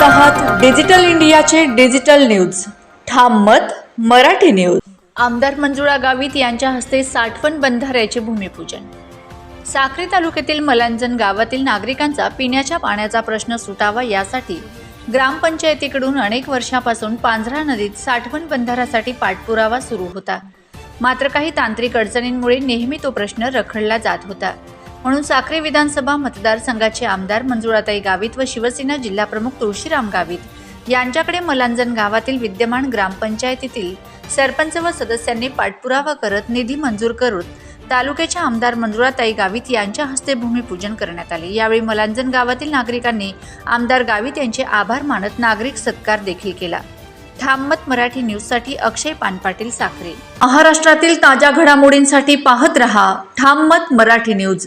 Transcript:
Digital इंडियाचे digital news. ठाम मत मराठी न्यूज. आमदार मंजुळा गावित यांच्या हस्ते साठवण बंधाऱ्याचे भूमिपूजन. साक्री तालुक्यातील मलांजन गावातील नागरिकांचा पिण्याच्या पाण्याचा प्रश्न सुटावा यासाठी ग्रामपंचायतीकडून अनेक वर्षापासून पांझरा नदीत साठवण बंधाऱ्यासाठी पाठपुरावा सुरू होता. मात्र काही तांत्रिक अडचणींमुळे नेहमी तो प्रश्न रखडला जात होता. म्हणून साक्री विधानसभा मतदारसंघाचे आमदार मंजुळाताई गावित व शिवसेना जिल्हाप्रमुख तुळशीराम गावित यांच्याकडे मलांजन गावातील विद्यमान ग्रामपंचायतीतील सरपंच व सदस्यांनी पाठपुरावा करत निधी मंजूर करून तालुक्याच्या आमदार मंजुळाताई गावित यांच्या हस्ते भूमिपूजन करण्यात आले. यावेळी मलांजन गावातील नागरिकांनी आमदार गावित यांचे आभार मानत नागरिक सत्कार देखील केला. ठाममत मराठी न्यूजसाठी अक्षय पानपाटील साखरे महाराष्ट्रातील ताज्या घडामोडींसाठी पाहत रहा थांबत मराठी न्यूज.